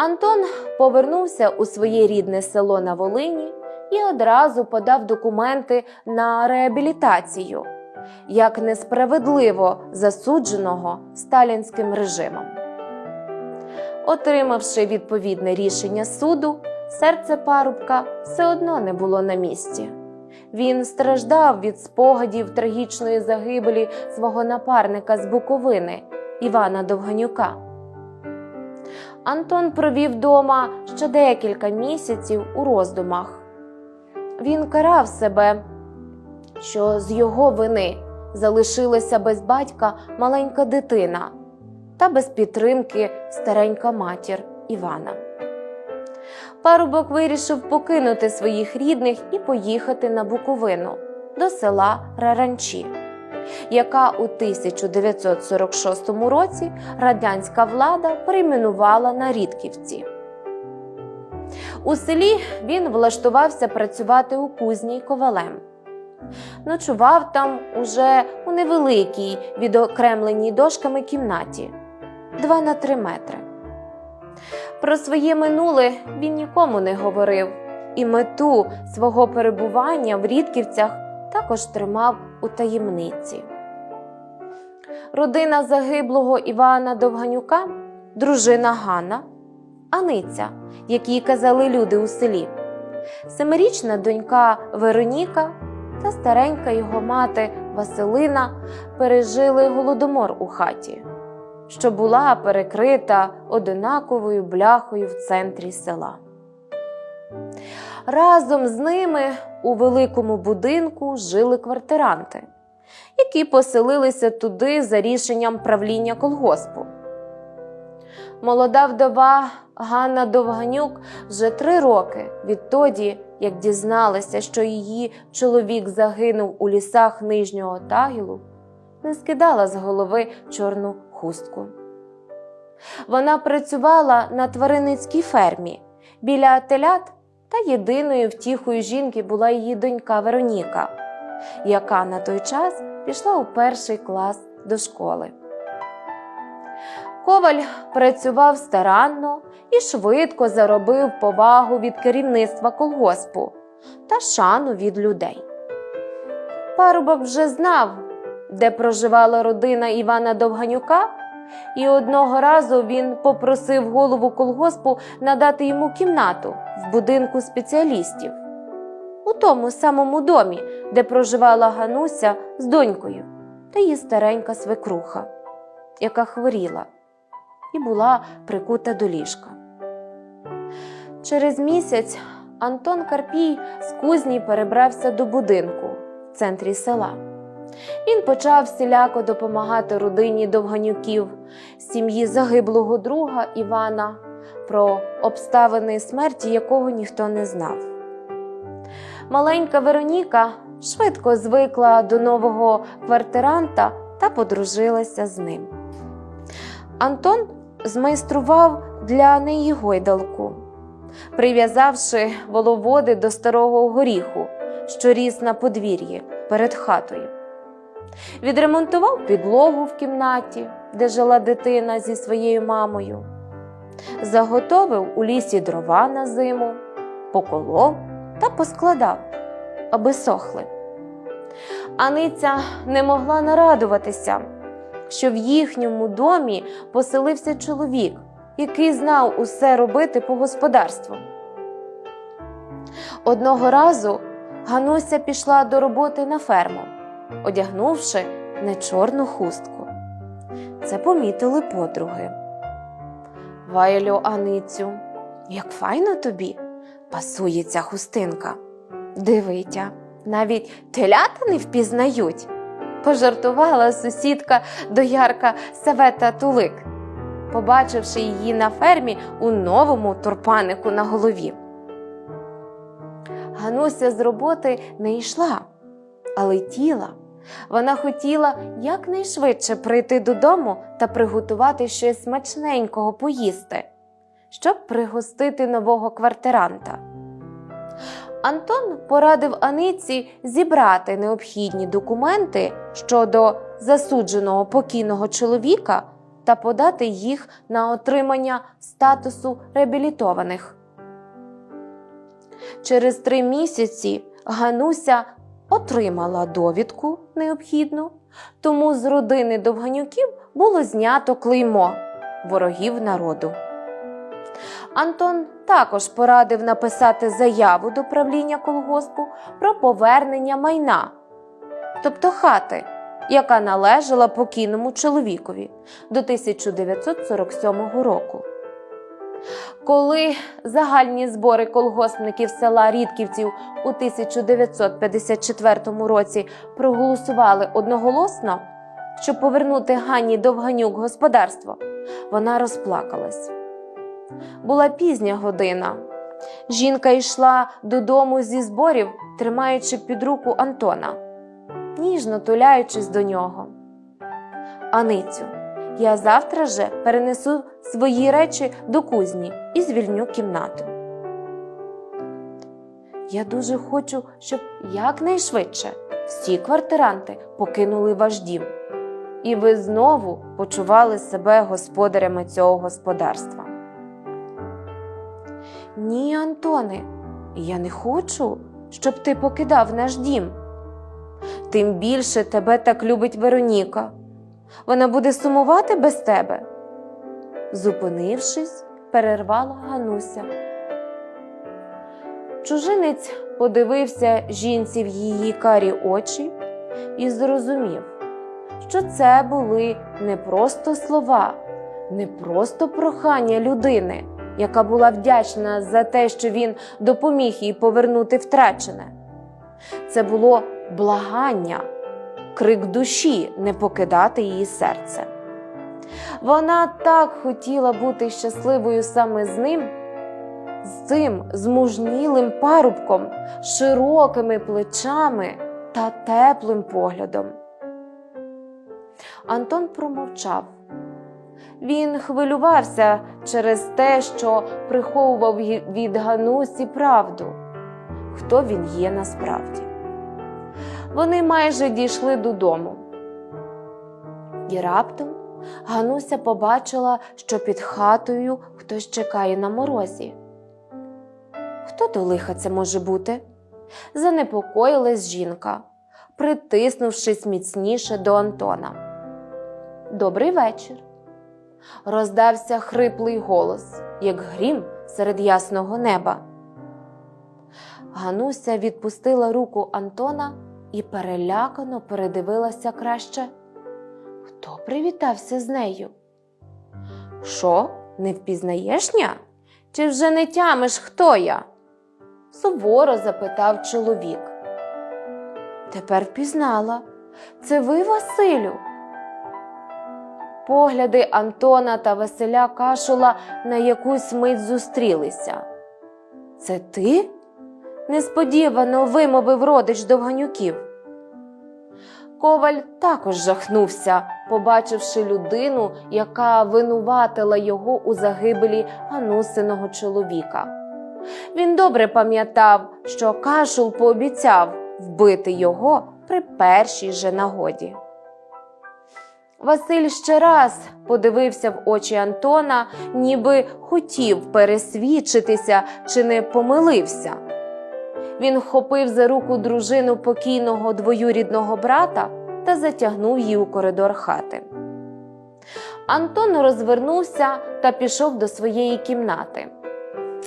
Антон повернувся у своє рідне село на Волині і одразу подав документи на реабілітацію, як несправедливо засудженого сталінським режимом. Отримавши відповідне рішення суду, серце парубка все одно не було на місці. Він страждав від спогадів трагічної загибелі свого напарника з Буковини Івана Довганюка. Антон провів дома ще декілька місяців у роздумах. Він карав себе, що з його вини залишилася без батька маленька дитина та без підтримки старенька матір Івана. Парубок вирішив покинути своїх рідних і поїхати на Буковину до села Раранчі, яка у 1946 році радянська влада перейменувала на Рідківці. У селі він влаштувався працювати у кузні ковалем. Ночував там уже у невеликій відокремленій дошками кімнаті 2 на 3 метри. Про своє минуле він нікому не говорив, і мету свого перебування в Рідківцях також тримав у таємниці. Родина загиблого Івана Довганюка, дружина Ганна, Аниця, якій казали люди у селі, семирічна донька Вероніка та старенька його мати Василина пережили голодомор у хаті що була перекрита одинаковою бляхою в центрі села. Разом з ними у великому будинку жили квартиранти, які поселилися туди за рішенням правління колгоспу. Молода вдова Ганна Довганюк вже три роки відтоді, як дізналася, що її чоловік загинув у лісах нижнього тагілу, не скидала з голови чорну хустку. Вона працювала на тваринницькій фермі біля телят, та єдиною втіхою жінки була її донька Вероніка, яка на той час пішла у перший клас до школи. Коваль працював старанно і швидко заробив повагу від керівництва колгоспу та шану від людей. Парубок вже знав, де проживала родина Івана Довганюка, і одного разу він попросив голову колгоспу надати йому кімнату в будинку спеціалістів у тому самому домі, де проживала Гануся з донькою та її старенька свекруха, яка хворіла і була прикута до ліжка. Через місяць Антон Карпій з кузні перебрався до будинку в центрі села. Він почав всіляко допомагати родині Довганюків, сім'ї загиблого друга Івана, про обставини смерті якого ніхто не знав. Маленька Вероніка швидко звикла до нового квартиранта та подружилася з ним. Антон змайстрував для неї гойдалку, прив'язавши воловоди до старого горіху, що ріс на подвір'ї перед хатою. Відремонтував підлогу в кімнаті, де жила дитина зі своєю мамою, заготовив у лісі дрова на зиму, поколов та поскладав, аби сохли. Аниця не могла нарадуватися, що в їхньому домі поселився чоловік, який знав усе робити по господарству. Одного разу Гануся пішла до роботи на ферму одягнувши не чорну хустку. Це помітили подруги. Вайлю Аницю, як файно тобі пасує ця хустинка. Дивитя, навіть телята не впізнають, пожартувала сусідка доярка Савета Тулик, побачивши її на фермі у новому турпанику на голові. Гануся з роботи не йшла, а летіла. Вона хотіла якнайшвидше прийти додому та приготувати щось смачненького поїсти, щоб пригостити нового квартиранта. Антон порадив Аниці зібрати необхідні документи щодо засудженого покійного чоловіка та подати їх на отримання статусу реабілітованих. Через три місяці Гануся отримала довідку необхідну, тому з родини Довганюків було знято клеймо ворогів народу. Антон також порадив написати заяву до правління колгоспу про повернення майна, тобто хати, яка належала покійному чоловікові до 1947 року. Коли загальні збори колгоспників села Рідківців у 1954 році проголосували одноголосно, щоб повернути Ганні Довганюк господарство, вона розплакалась. Була пізня година. Жінка йшла додому зі зборів, тримаючи під руку Антона, ніжно туляючись до нього. Аницю, я завтра же перенесу свої речі до кузні і звільню кімнату. Я дуже хочу, щоб якнайшвидше всі квартиранти покинули ваш дім, і ви знову почували себе господарями цього господарства. Ні, Антоне, я не хочу, щоб ти покидав наш дім. Тим більше тебе так любить Вероніка. Вона буде сумувати без тебе. Зупинившись, перервала Гануся. Чужинець подивився жінці в її карі очі і зрозумів, що це були не просто слова, не просто прохання людини, яка була вдячна за те, що він допоміг їй повернути втрачене. Це було благання, крик душі не покидати її серце. Вона так хотіла бути щасливою саме з ним, з цим змужнілим парубком, широкими плечами та теплим поглядом. Антон промовчав. Він хвилювався через те, що приховував від Ганусі правду, хто він є насправді. Вони майже дійшли додому. І раптом Гануся побачила, що під хатою хтось чекає на морозі. Хто до лиха це може бути? Занепокоїлась жінка, притиснувшись міцніше до Антона. Добрий вечір. Роздався хриплий голос, як грім серед ясного неба. Гануся відпустила руку Антона і перелякано передивилася краще. Хто привітався з нею? Що, не впізнаєш ня? Чи вже не тямиш, хто я? суворо запитав чоловік. Тепер впізнала. Це ви, Василю? Погляди Антона та Василя Кашула на якусь мить зустрілися. Це ти? Несподівано вимовив родич Довганюків. Коваль також жахнувся, побачивши людину, яка винуватила його у загибелі Ганусиного чоловіка. Він добре пам'ятав, що кашул пообіцяв вбити його при першій же нагоді. Василь ще раз подивився в очі Антона, ніби хотів пересвідчитися, чи не помилився. Він вхопив за руку дружину покійного двоюрідного брата та затягнув її у коридор хати. Антон розвернувся та пішов до своєї кімнати.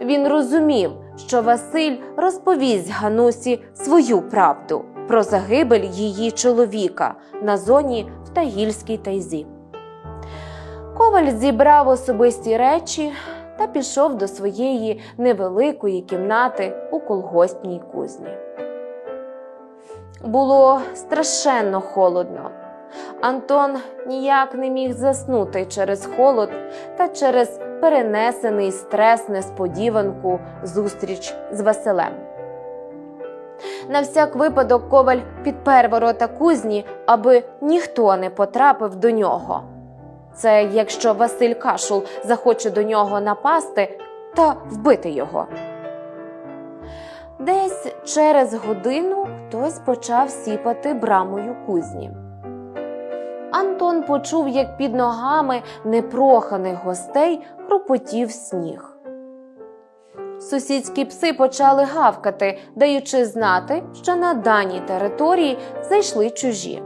Він розумів, що Василь розповість Ганусі свою правду про загибель її чоловіка на зоні в Тагільській тайзі. Коваль зібрав особисті речі та пішов до своєї невеликої кімнати у колгоспній кузні. Було страшенно холодно. Антон ніяк не міг заснути через холод та через перенесений стрес несподіванку зустріч з Василем. На всяк випадок коваль підпер ворота кузні, аби ніхто не потрапив до нього. Це якщо Василь Кашул захоче до нього напасти та вбити його. Десь через годину хтось почав сіпати брамою кузні. Антон почув, як під ногами непроханих гостей хрупотів сніг. Сусідські пси почали гавкати, даючи знати, що на даній території зайшли чужі.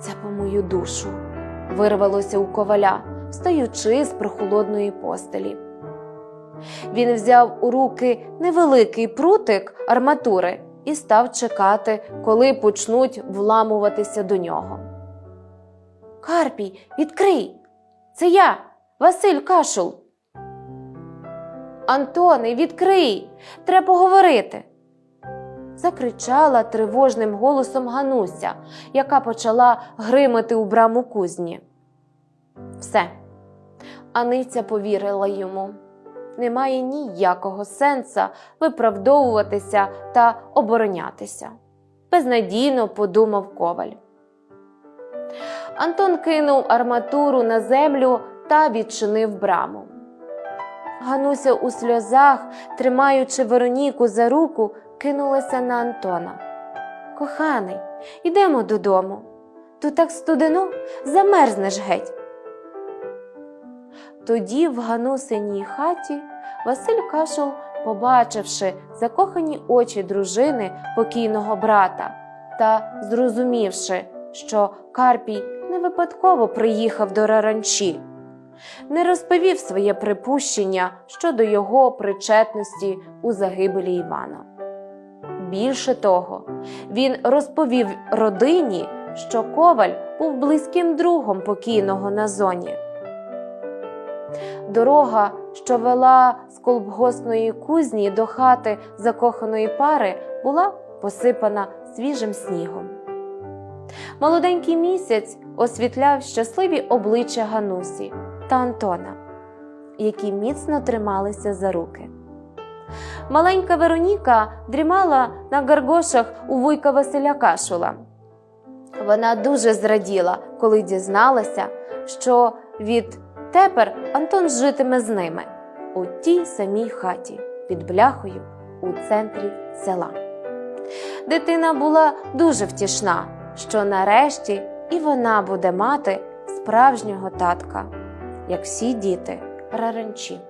Це по мою душу, вирвалося у коваля, встаючи з прохолодної постелі. Він взяв у руки невеликий прутик арматури і став чекати, коли почнуть вламуватися до нього. Карпій, відкрий! Це я, Василь Кашул. Антоне, відкрий! Треба поговорити. Закричала тривожним голосом Гануся, яка почала гримати у браму кузні. Все. Аниця повірила йому. Немає ніякого сенса виправдовуватися та оборонятися. Безнадійно подумав коваль. Антон кинув арматуру на землю та відчинив браму. Гануся у сльозах, тримаючи Вероніку за руку, кинулася на Антона. Коханий, йдемо додому. Тут так студено замерзнеш геть. Тоді в Ганусиній хаті Василь Кашул, побачивши закохані очі дружини покійного брата та зрозумівши, що Карпій не випадково приїхав до Раранчі, не розповів своє припущення щодо його причетності у загибелі Івана. Більше того, він розповів родині, що Коваль був близьким другом покійного на зоні. Дорога, що вела з колбгосної кузні до хати закоханої пари, була посипана свіжим снігом. Молоденький місяць освітляв щасливі обличчя Ганусі та Антона, які міцно трималися за руки. Маленька Вероніка дрімала на гаргошах у вуйка Василя Кашула. Вона дуже зраділа, коли дізналася, що відтепер Антон житиме з ними у тій самій хаті під бляхою у центрі села. Дитина була дуже втішна, що нарешті і вона буде мати справжнього татка, як всі діти раранчі.